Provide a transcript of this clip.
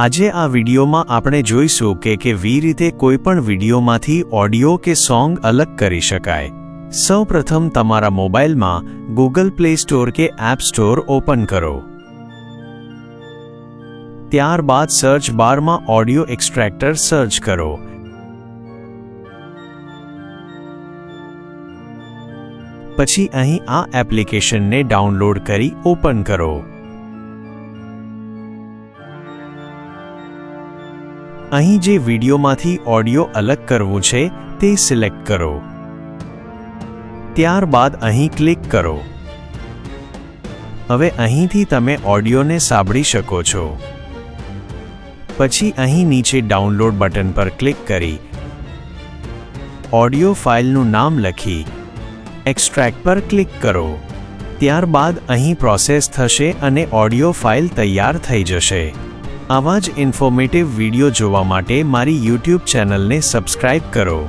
આજે આ વિડીયોમાં આપણે જોઈશું કે કેવી રીતે કોઈપણ વિડીયોમાંથી ઓડિયો કે સોંગ અલગ કરી શકાય. સૌપ્રથમ તમારા મોબાઈલમાં ગૂગલ પ્લે સ્ટોર કે એપ સ્ટોર ઓપન કરો. ત્યારબાદ સર્ચ બારમાં ઓડિયો એક્સ્ટ્રેક્ટર સર્ચ કરો. પછી અહીં આ એપ્લિકેશનને ડાઉનલોડ કરી ઓપન કરો. અહીં જે વિડીયોમાંથી ઓડિયો અલગ કરવું છે, તે સિલેક્ટ કરો. ત્યારબાદ અહીં ક્લિક કરો. હવે અહીંથી તમે ઓડિયોને સાંભળી શકો છો. પછી અહીં નીચે ડાઉનલોડ બટન પર ક્લિક કરી. ઓડિયો ફાઇલનું નામ લખી, એક્સ્ટ્રેક્ટ પર ક્લિક કરો. ત્યારબાદ અહીં પ્રોસેસ થશે અને ઓડિયો ફાઇલ તૈયાર થઈ જશે. આવા જ ઇન્ફોર્મેટિવ વીડિયો જોવા માટે મારી યુટ્યુબ ચેનલને સબસ્ક્રાઇબ કરો.